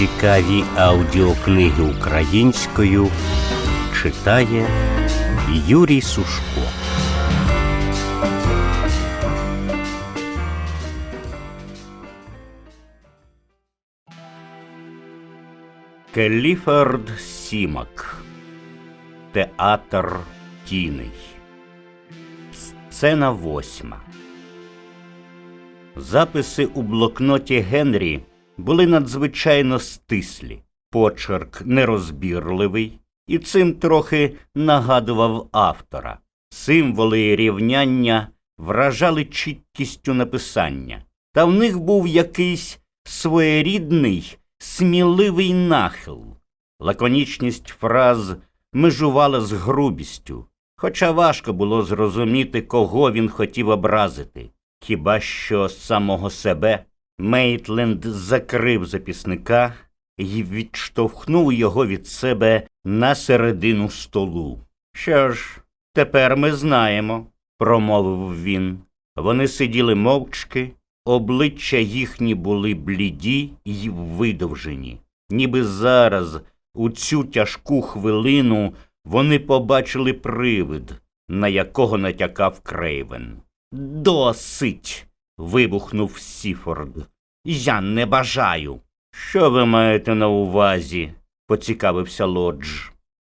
Цікаві аудіокниги українською читає Юрій Сушко. Келіфорд Сімак. Театр Тіней. Сцена восьма. Записи у блокноті Генрі були надзвичайно стислі, почерк нерозбірливий, і цим трохи нагадував автора. Символи рівняння вражали чіткістю написання, та в них був якийсь своєрідний, сміливий нахил. Лаконічність фраз межувала з грубістю, хоча важко було зрозуміти, кого він хотів образити. Хіба що самого себе Мейтленд закрив записника і відштовхнув його від себе на середину столу. Що ж, тепер ми знаємо, промовив він. Вони сиділи мовчки, обличчя їхні були бліді й видовжені. Ніби зараз, у цю тяжку хвилину, вони побачили привид, на якого натякав Крейвен. Досить. Вибухнув Сіфорд. Я не бажаю. Що ви маєте на увазі? поцікавився Лодж.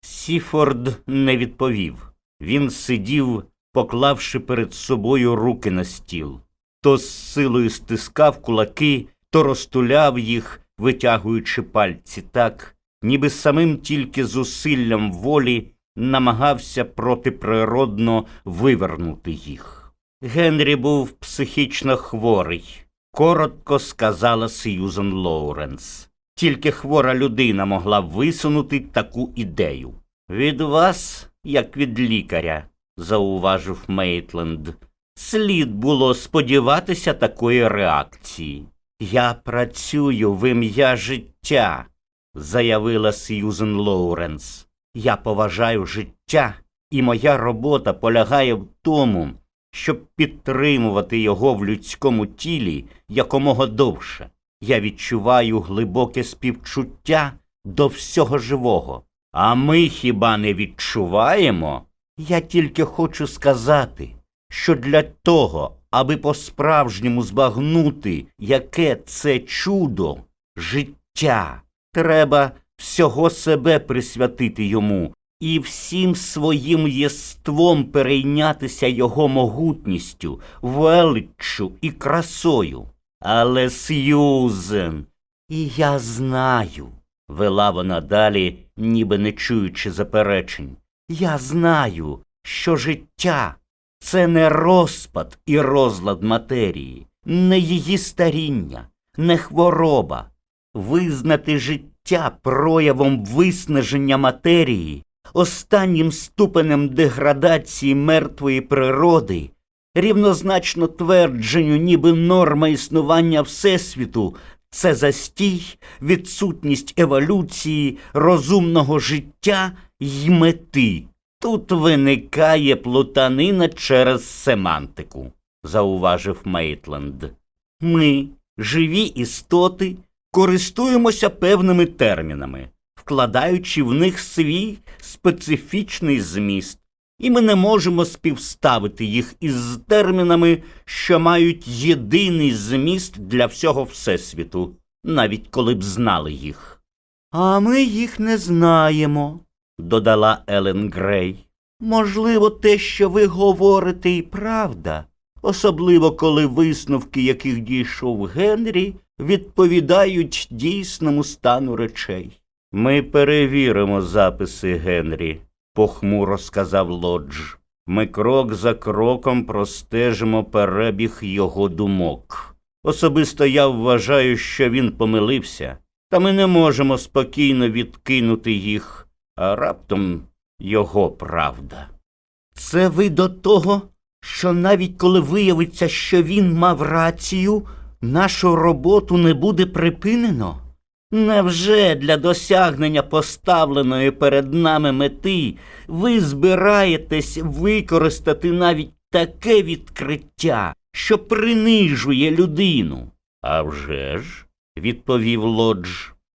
Сіфорд не відповів. Він сидів, поклавши перед собою руки на стіл. То з силою стискав кулаки, то розтуляв їх, витягуючи пальці так, ніби самим тільки зусиллям волі намагався протиприродно вивернути їх. Генрі був психічно хворий, коротко сказала Сьюзен Лоуренс. Тільки хвора людина могла висунути таку ідею. Від вас, як від лікаря, зауважив Мейтленд. Слід було сподіватися такої реакції. Я працюю в ім'я життя, заявила Сьюзен Лоуренс. Я поважаю життя, і моя робота полягає в тому, щоб підтримувати його в людському тілі якомога довше. Я відчуваю глибоке співчуття до всього живого. А ми хіба не відчуваємо? Я тільки хочу сказати, що для того, аби по-справжньому збагнути, яке це чудо, життя, треба всього себе присвятити йому і всім своїм єством перейнятися його могутністю, величчю і красою. Але Сьюзен, і я знаю, вела вона далі, ніби не чуючи заперечень. Я знаю, що життя це не розпад і розлад матерії, не її старіння, не хвороба. Визнати життя проявом виснаження матерії останнім ступенем деградації мертвої природи, рівнозначно твердженню, ніби норма існування Всесвіту, це застій, відсутність еволюції, розумного життя й мети. Тут виникає плутанина через семантику, зауважив Мейтленд. Ми, живі істоти, користуємося певними термінами вкладаючи в них свій специфічний зміст, і ми не можемо співставити їх із термінами, що мають єдиний зміст для всього Всесвіту, навіть коли б знали їх. А ми їх не знаємо, додала Елен Грей. Можливо, те, що ви говорите, і правда, особливо коли висновки, яких дійшов Генрі, відповідають дійсному стану речей. Ми перевіримо записи Генрі, похмуро сказав Лодж. Ми крок за кроком простежимо перебіг його думок. Особисто я вважаю, що він помилився, та ми не можемо спокійно відкинути їх, а раптом його правда. Це ви до того, що навіть коли виявиться, що він мав рацію, нашу роботу не буде припинено? Невже для досягнення поставленої перед нами мети ви збираєтесь використати навіть таке відкриття, що принижує людину? «А вже ж», – відповів Лодж,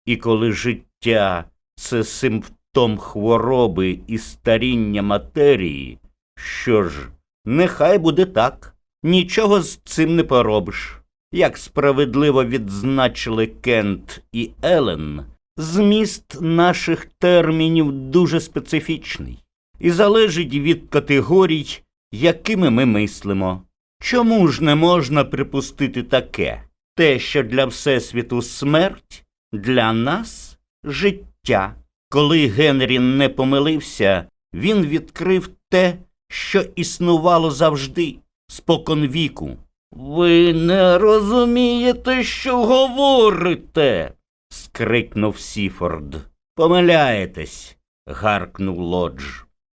І коли життя це симптом хвороби і старіння матерії, що ж, нехай буде так, нічого з цим не поробиш. Як справедливо відзначили Кент і Елен, зміст наших термінів дуже специфічний і залежить від категорій, якими ми мислимо. Чому ж не можна припустити таке? Те, що для Всесвіту смерть, для нас життя. Коли Генрі не помилився, він відкрив те, що існувало завжди, споконвіку. Ви не розумієте, що говорите. скрикнув Сіфорд. Помиляєтесь, гаркнув Лодж.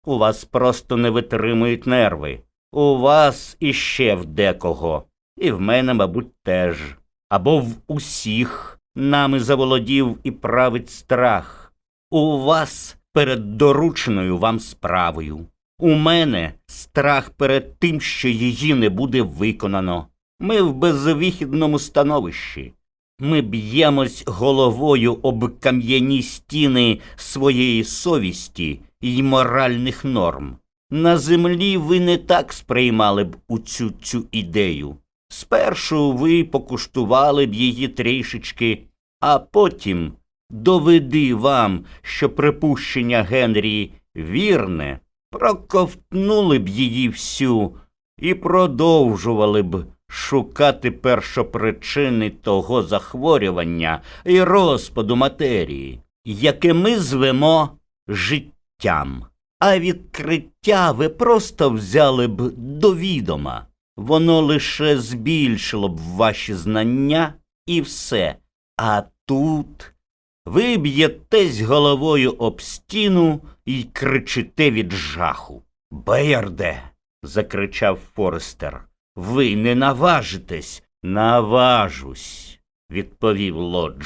У вас просто не витримують нерви. У вас іще в декого. І в мене, мабуть, теж. Або в усіх нами заволодів і править страх. У вас перед дорученою вам справою. У мене страх перед тим, що її не буде виконано. Ми в безвихідному становищі. Ми б'ємось головою об кам'яні стіни своєї совісті й моральних норм. На землі ви не так сприймали б у цю цю ідею. Спершу ви покуштували б її трішечки, а потім доведи вам, що припущення Генрі вірне, проковтнули б її всю і продовжували б шукати першопричини того захворювання і розпаду матерії, яке ми звемо життям. А відкриття ви просто взяли б до відома. Воно лише збільшило б ваші знання і все. А тут ви б'єтесь головою об стіну і кричите від жаху. Бейарде. закричав Форестер. Ви не наважитесь. Наважусь, відповів Лодж.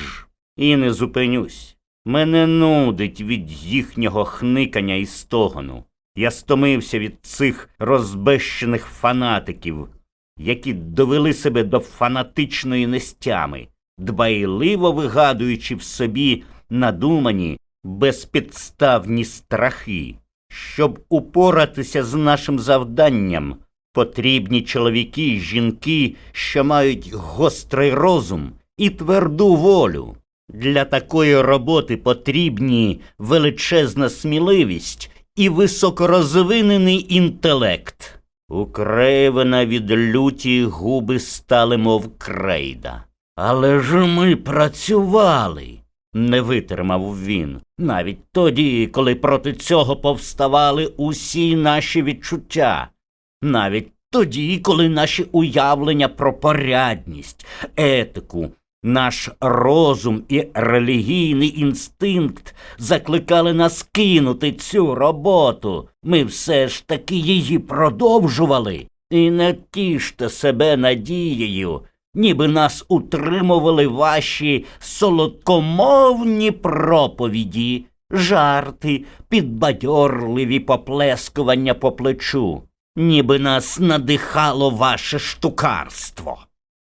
І не зупинюсь. Мене нудить від їхнього хникання і стогону. Я стомився від цих розбещених фанатиків, які довели себе до фанатичної нестями, дбайливо вигадуючи в собі надумані безпідставні страхи. Щоб упоратися з нашим завданням, потрібні чоловіки й жінки, що мають гострий розум і тверду волю. Для такої роботи потрібні величезна сміливість і високорозвинений інтелект. У Крейвена від люті губи стали, мов крейда. Але ж ми працювали, не витримав він, навіть тоді, коли проти цього повставали усі наші відчуття, навіть тоді, коли наші уявлення про порядність, етику, наш розум і релігійний інстинкт закликали нас кинути цю роботу. Ми все ж таки її продовжували. І не тіште себе надією, ніби нас утримували ваші солодкомовні проповіді, жарти, підбадьорливі поплескування по плечу, ніби нас надихало ваше штукарство.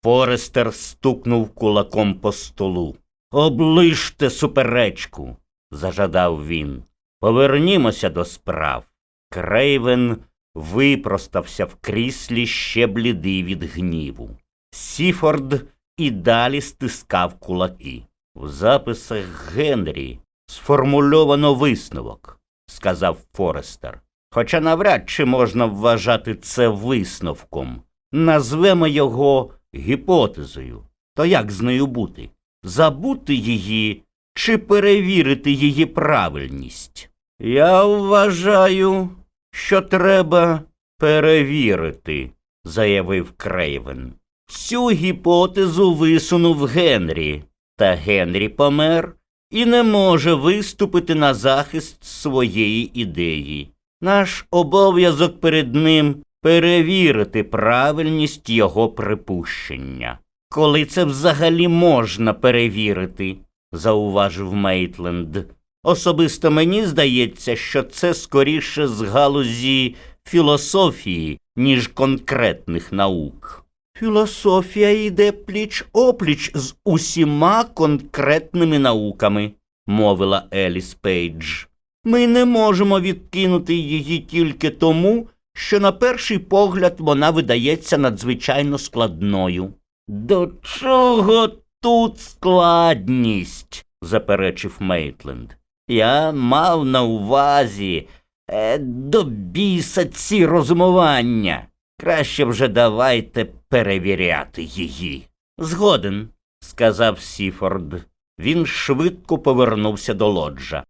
Форестер стукнув кулаком по столу. Оближте суперечку, зажадав він. Повернімося до справ. Крейвен випростався в кріслі ще блідий від гніву. Сіфорд і далі стискав кулаки. В записах Генрі сформульовано висновок, сказав Форестер. Хоча навряд чи можна вважати це висновком. Назвемо його гіпотезою. То як з нею бути? Забути її чи перевірити її правильність? Я вважаю, що треба перевірити, заявив Крейвен. Цю гіпотезу висунув Генрі, та Генрі помер і не може виступити на захист своєї ідеї. Наш обов'язок перед ним перевірити правильність його припущення. Коли це взагалі можна перевірити, зауважив Мейтленд. Особисто мені здається, що це скоріше з галузі філософії, ніж конкретних наук. Філософія йде пліч опліч з усіма конкретними науками, мовила Еліс Пейдж. Ми не можемо відкинути її тільки тому, що на перший погляд вона видається надзвичайно складною. До чого тут складність? заперечив Мейтленд. Я мав на увазі е, до біса ці розумування. Краще вже давайте перевіряти її. Згоден, сказав Сіфорд. Він швидко повернувся до лоджа.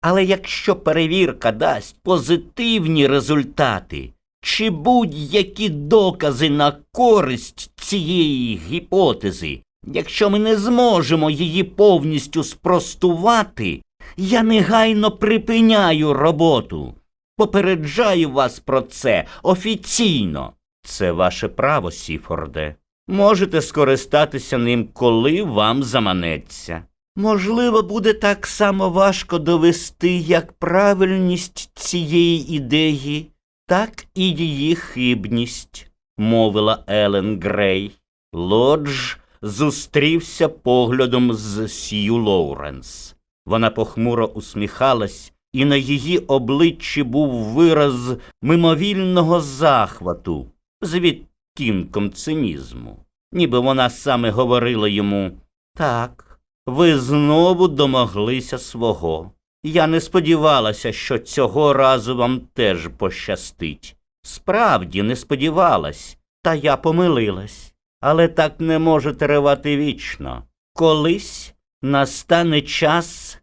Але якщо перевірка дасть позитивні результати чи будь-які докази на користь цієї гіпотези, якщо ми не зможемо її повністю спростувати, я негайно припиняю роботу. Попереджаю вас про це офіційно. Це ваше право, Сіфорде. Можете скористатися ним, коли вам заманеться. Можливо, буде так само важко довести як правильність цієї ідеї, так і її хибність, мовила Елен Грей. Лодж зустрівся поглядом з Сью Лоуренс. Вона похмуро усміхалась, і на її обличчі був вираз мимовільного захвату з відтінком цинізму, ніби вона саме говорила йому так, ви знову домоглися свого. Я не сподівалася, що цього разу вам теж пощастить. Справді не сподівалась, та я помилилась. Але так не може тривати вічно. Колись настане час.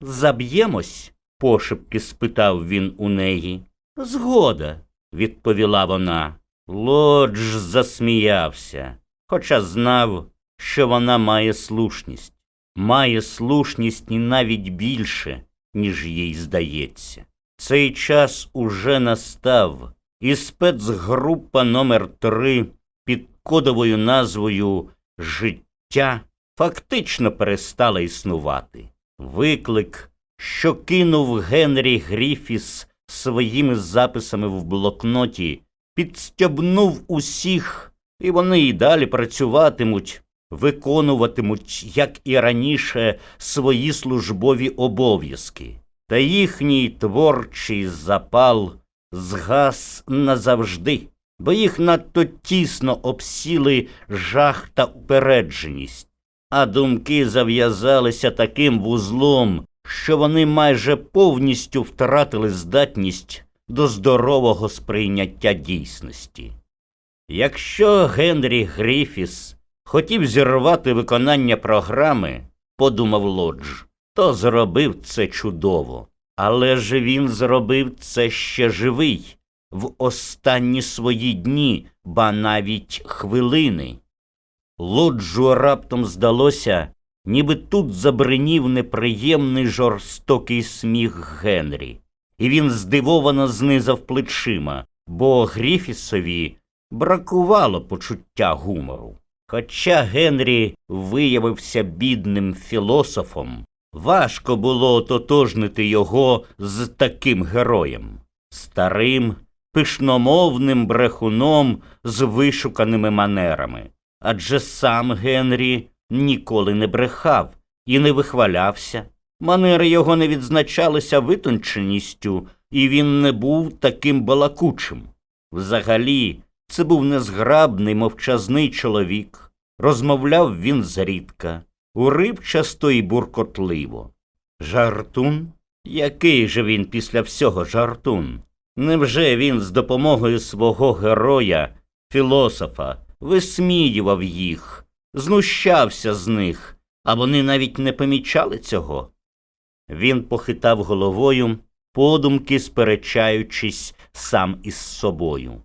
Заб'ємось? Пошепки спитав він у неї. Згода, відповіла вона. Лодж засміявся, хоча знав, що вона має слушність. Має слушність і навіть більше, ніж їй здається. Цей час уже настав, і спецгрупа номер 3 під кодовою назвою Життя фактично перестала існувати. Виклик, що кинув Генрі Гріфіс своїми записами в блокноті, підстьобнув усіх, і вони й далі працюватимуть, виконуватимуть, як і раніше, свої службові обов'язки. Та їхній творчий запал згас назавжди, бо їх надто тісно обсіли жах та упередженість, а думки зав'язалися таким вузлом, що вони майже повністю втратили здатність до здорового сприйняття дійсності. Якщо Генрі Гріфіс хотів зірвати виконання програми, подумав Лодж, то зробив це чудово. Але ж він зробив це ще живий, в останні свої дні, ба навіть хвилини. Лоджу раптом здалося, ніби тут забринів неприємний жорстокий сміх Генрі, і він здивовано знизав плечима, бо Гріфісові бракувало почуття гумору. Хоча Генрі виявився бідним філософом, важко було ототожнити його з таким героєм, старим, пишномовним брехуном з вишуканими манерами. Адже сам Генрі ніколи не брехав і не вихвалявся. Манери його не відзначалися витонченістю, і він не був таким балакучим. Взагалі, це був незграбний, мовчазний чоловік. Розмовляв він зрідка, уривчасто і буркотливо. Жартун? Який же він після всього жартун? Невже він з допомогою свого героя, філософа, висміював їх, знущався з них, а вони навіть не помічали цього? Він похитав головою, подумки сперечаючись сам із собою.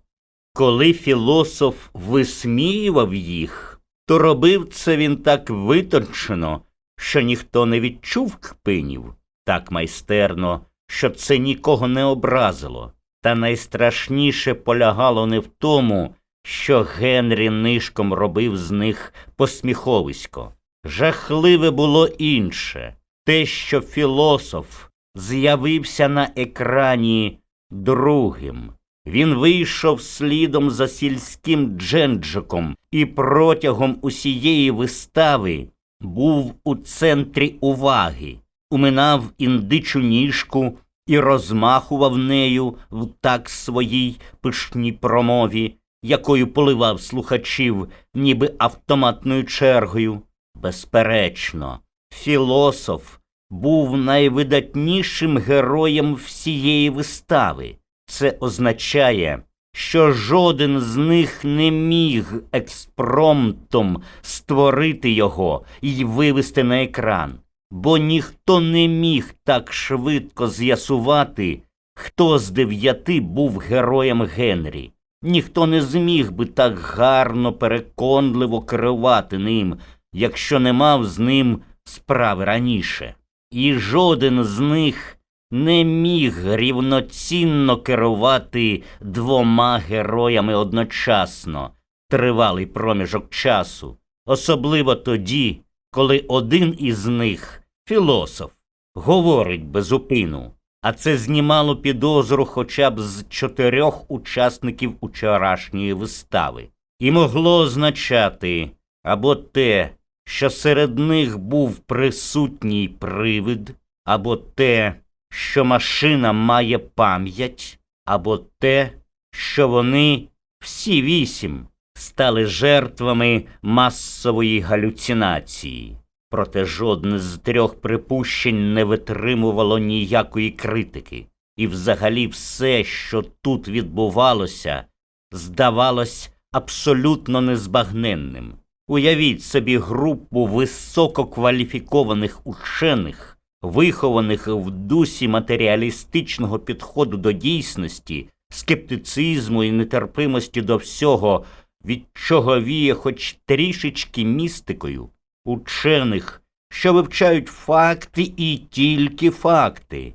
Коли філософ висміював їх, то робив це він так витончено, що ніхто не відчув кпинів, так майстерно, що це нікого не образило. Та найстрашніше полягало не в тому, що Генрі нишком робив з них посміховисько. Жахливе було інше. Те, що філософ з'явився на екрані другим, Він вийшов слідом за сільським дженджиком і протягом усієї вистави був у центрі уваги, уминав індичу ніжку і розмахував нею в так своїй пишній промові, якою поливав слухачів, ніби автоматною чергою. Безперечно, філософ був найвидатнішим героєм всієї вистави. Це означає, що жоден з них не міг експромтом створити його і вивести на екран, бо ніхто не міг так швидко з'ясувати, хто з дев'яти був героєм Генрі. Ніхто не зміг би так гарно переконливо керувати ним, якщо не мав з ним справи раніше. І жоден з них не міг рівноцінно керувати двома героями одночасно тривалий проміжок часу, особливо тоді, коли один із них, філософ, говорить безупину, а це знімало підозру хоча б з чотирьох учасників учорашньої вистави, і могло означати або те, що серед них був присутній привид, або те, що машина має пам'ять, або те, що вони всі вісім стали жертвами масової галюцинації. Проте жодне з трьох припущень не витримувало ніякої критики, і взагалі все, що тут відбувалося, здавалось абсолютно незбагненним. Уявіть собі групу висококваліфікованих учених, вихованих в дусі матеріалістичного підходу до дійсності, скептицизму і нетерпимості до всього, від чого віє хоч трішечки містикою, учених, що вивчають факти і тільки факти.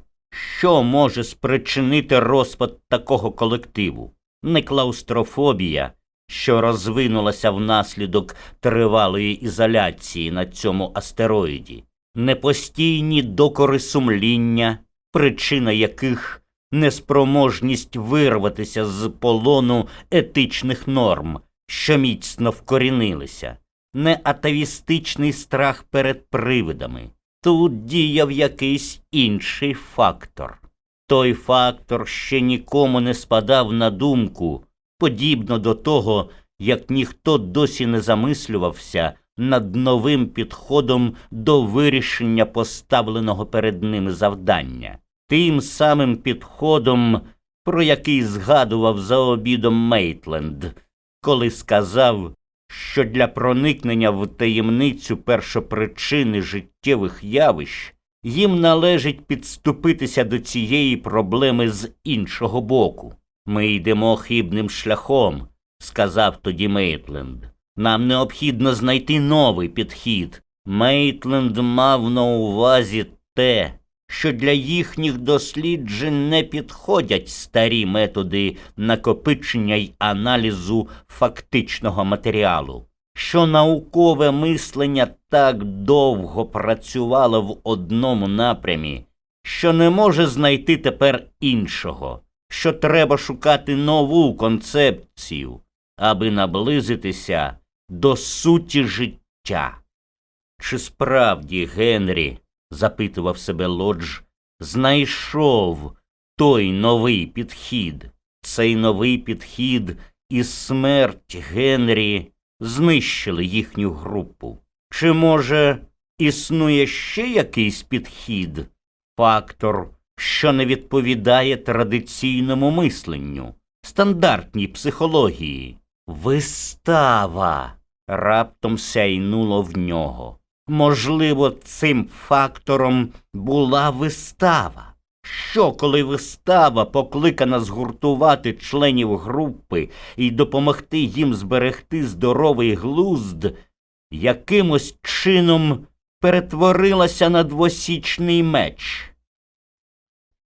Що може спричинити розпад такого колективу? Не клаустрофобія, що розвинулася внаслідок тривалої ізоляції на цьому астероїді, непостійні докори сумління, причина яких неспроможність вирватися з полону етичних норм, що міцно вкорінилися, не атавістичний страх перед привидами. Тут діяв якийсь інший фактор. Той фактор ще нікому не спадав на думку, подібно до того, як ніхто досі не замислювався над новим підходом до вирішення поставленого перед ним завдання, тим самим підходом, про який згадував за обідом Мейтленд, коли сказав, що для проникнення в таємницю першопричини життєвих явищ їм належить підступитися до цієї проблеми з іншого боку. Ми йдемо хибним шляхом, сказав тоді Мейтленд. Нам необхідно знайти новий підхід. Мейтленд мав на увазі те, що для їхніх досліджень не підходять старі методи накопичення й аналізу фактичного матеріалу, що наукове мислення так довго працювало в одному напрямі, що не може знайти тепер іншого, що треба шукати нову концепцію, аби наблизитися до суті життя. Чи справді Генрі, запитував себе Лодж, знайшов той новий підхід, цей новий підхід і смерть Генрі знищили їхню групу? Чи, може, існує ще якийсь підхід, фактор, що не відповідає традиційному мисленню, стандартній психології? Вистава раптом сяйнуло в нього. Можливо, цим фактором була вистава. Що, коли вистава покликана згуртувати членів групи і допомогти їм зберегти здоровий глузд, якимось чином перетворилася на двосічний меч?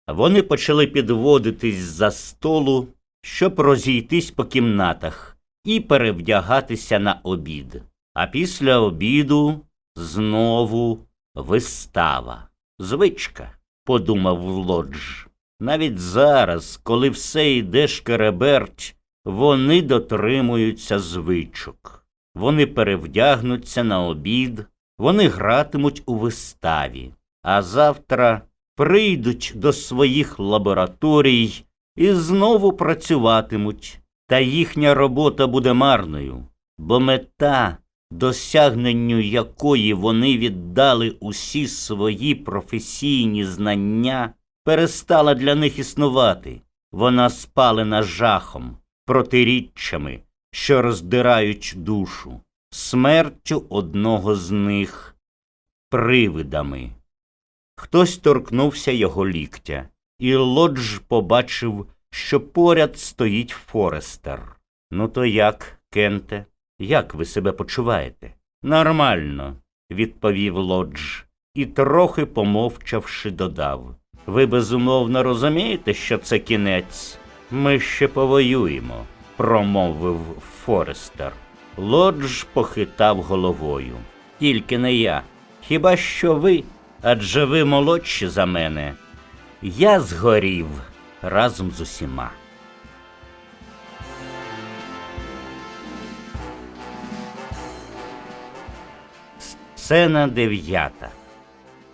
Вони почали підводитись за столу, щоб розійтись по кімнатах і перевдягатися на обід. А після обіду знову вистава. Звичка, подумав Лодж. Навіть зараз, коли все йде шкереберть, вони дотримуються звичок. Вони перевдягнуться на обід, вони гратимуть у виставі, а завтра прийдуть до своїх лабораторій і знову працюватимуть. Та їхня робота буде марною, бо мета, досягненню якої вони віддали усі свої професійні знання, перестала для них існувати. Вона спалена жахом, протиріччями, що роздирають душу, смертю одного з них, привидами. Хтось торкнувся його ліктя, і Лодж побачив, що поряд стоїть Форестер. Ну то як, Кенте, як ви себе почуваєте? Нормально, відповів Лодж, і трохи помовчавши, додав. Ви безумовно розумієте, що це кінець? Ми ще повоюємо, промовив Форестер. Лодж похитав головою. Тільки не я. Хіба що ви, адже ви молодші за мене. Я згорів разом з усіма. Сцена дев'ята.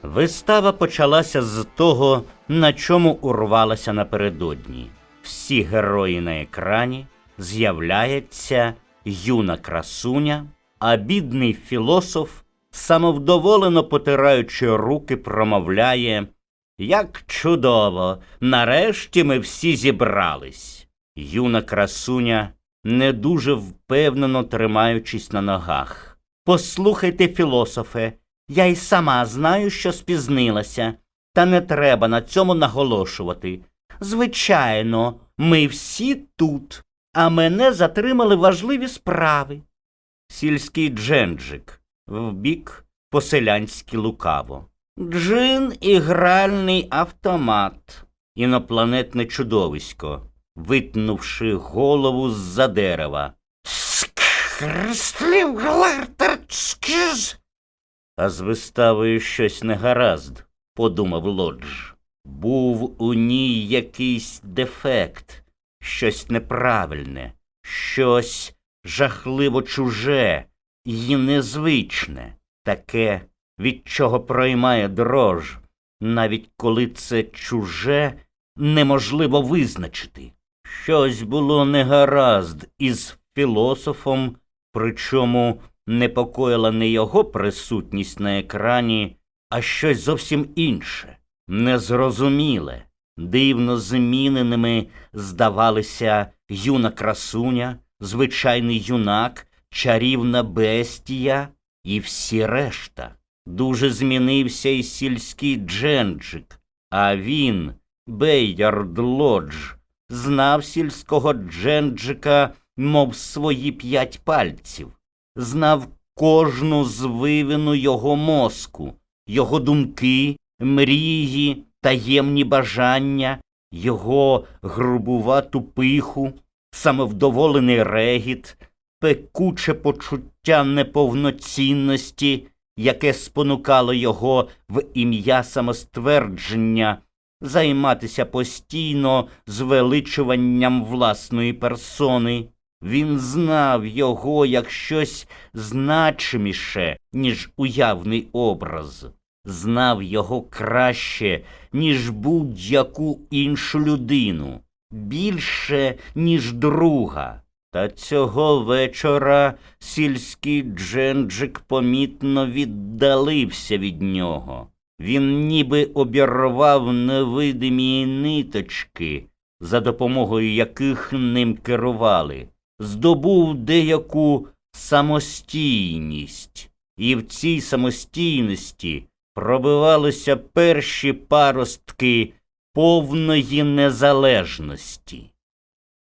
Вистава почалася з того, на чому урвалася напередодні. Всі герої на екрані з'являється юна красуня, а бідний філософ, самовдоволено потираючи руки, промовляє Як чудово! Нарешті ми всі зібрались. Юна красуня, не дуже впевнено тримаючись на ногах. Послухайте, філософе, я й сама знаю, що спізнилася, та не треба на цьому наголошувати. Звичайно, ми всі тут, а мене затримали важливі справи. Сільський дженджик, вбік поселянськи лукаво. Джин і гральний автомат, інопланетне чудовисько, витнувши голову з-за дерева. Скреслів глартарчкіз. А з виставою щось не гаразд, подумав Лодж. Був у ній якийсь дефект, щось неправильне, щось жахливо чуже і незвичне, таке, від чого проймає дрож, навіть коли це чуже неможливо визначити. Щось було негаразд із філософом, причому непокоїла не його присутність на екрані, а щось зовсім інше, незрозуміле. Дивно зміненими здавалися юна красуня, звичайний юнак, чарівна бестія і всі решта. Дуже змінився і сільський дженджик, а він, Бейярд Лодж, знав сільського дженджика, мов свої п'ять пальців, знав кожну звивину його мозку, його думки, мрії, таємні бажання, його грубувату пиху, самовдоволений регіт, пекуче почуття неповноцінності, яке спонукало його в ім'я самоствердження займатися постійно звеличуванням власної персони. Він знав його як щось значиміше, ніж уявний образ, знав його краще, ніж будь-яку іншу людину, більше, ніж друга. Та цього вечора сільський дженджик помітно віддалився від нього. Він ніби обірвав невидимі ниточки, за допомогою яких ним керували, здобув деяку самостійність, і в цій самостійності пробивалися перші паростки повної незалежності.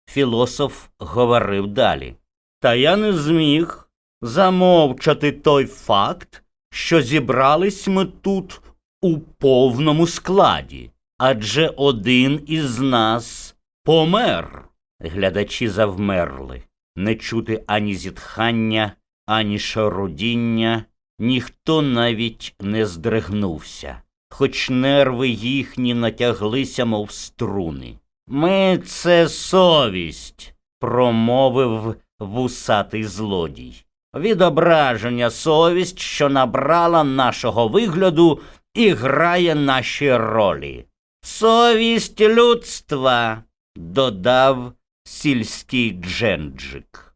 Філософ говорив далі. Та я не зміг замовчати той факт, що зібрались ми тут у повному складі, адже один із нас помер. Глядачі завмерли, не чути ані зітхання, ані шарудіння, ніхто навіть не здригнувся. хоч нерви їхні натяглися, мов струни. Ми це совість, промовив вусатий злодій. Відображення совість, що набрала нашого вигляду і грає наші ролі. Совість людства, додав сільський дженджик.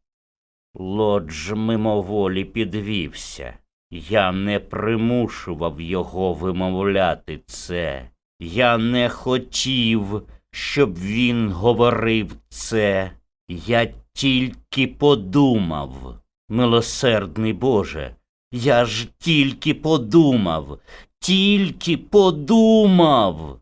Лодж мимоволі підвівся. Я не примушував його вимовляти це. Я не хотів, щоб він говорив це. Я тільки подумав. Милосердний Боже, я ж тільки подумав, тільки подумав.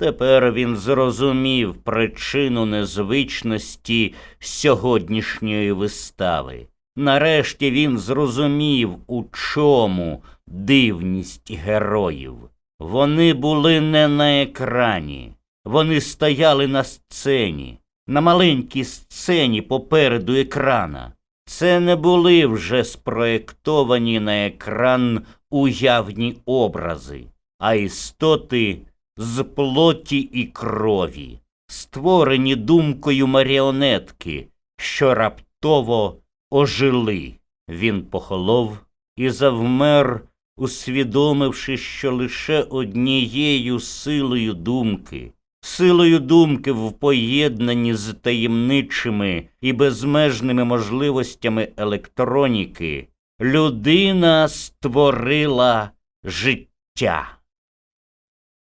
Тепер він зрозумів причину незвичності сьогоднішньої вистави. Нарешті він зрозумів, у чому дивність героїв. Вони були не на екрані, вони стояли на сцені, на маленькій сцені попереду екрана. Це не були вже спроєктовані на екран уявні образи, а істоти з плоті і крові, створені думкою маріонетки, що раптово ожили. Він похолов і завмер, усвідомивши, що лише однією силою думки, силою думки в поєднанні з таємничими і безмежними можливостями електроніки, людина створила життя.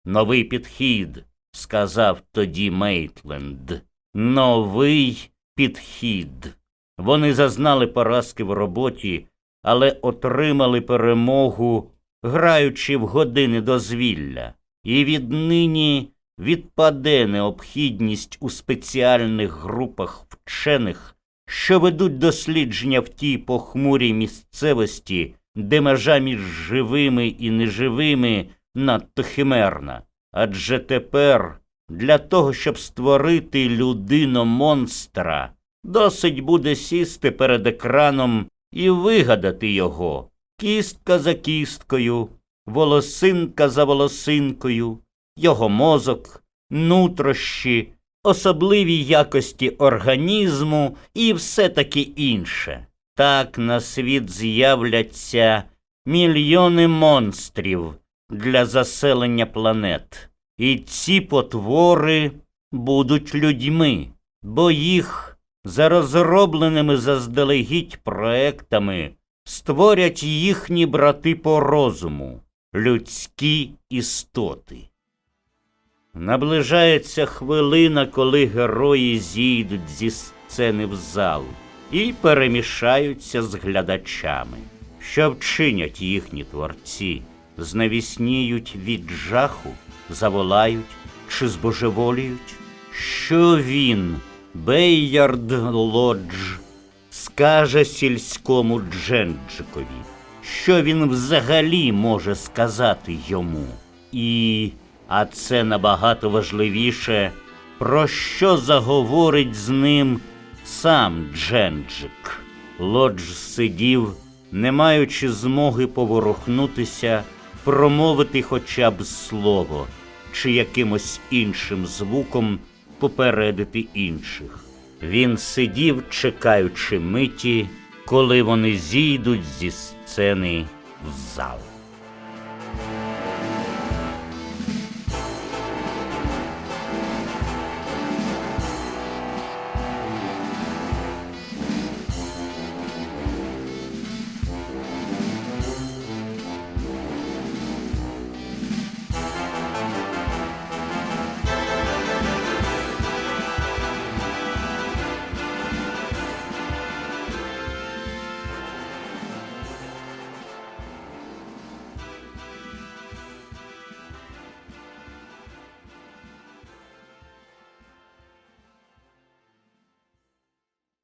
Новий підхід, сказав тоді Мейтленд. Новий підхід. Вони зазнали поразки в роботі, але отримали перемогу, граючи в години дозвілля. І віднині відпаде необхідність у спеціальних групах вчених, що ведуть дослідження в тій похмурій місцевості, де межа між живими і неживими надто химерна. Адже тепер для того, щоб створити людину монстра, досить буде сісти перед екраном і вигадати його кістка за кісткою, волосинка за волосинкою, його мозок, нутрощі, особливі якості організму і все таке інше. Так на світ з'являться мільйони монстрів для заселення планет. І ці потвори будуть людьми, бо їх за розробленими заздалегідь проектами створять їхні брати по розуму, людські істоти. Наближається хвилина, коли герої зійдуть зі сцени в зал і перемішаються з глядачами, що вчинять їхні творці, знавісніють від жаху, заволають чи збожеволіють, що він, Бейярд Лодж, скаже сільському Дженджикові, що він взагалі може сказати йому. І, а це набагато важливіше, про що заговорить з ним сам Дженджик. Лодж сидів, не маючи змоги поворухнутися, промовити хоча б слово чи якимось іншим звуком попередити інших. Він сидів, чекаючи миті, коли вони зійдуть зі сцени в зал.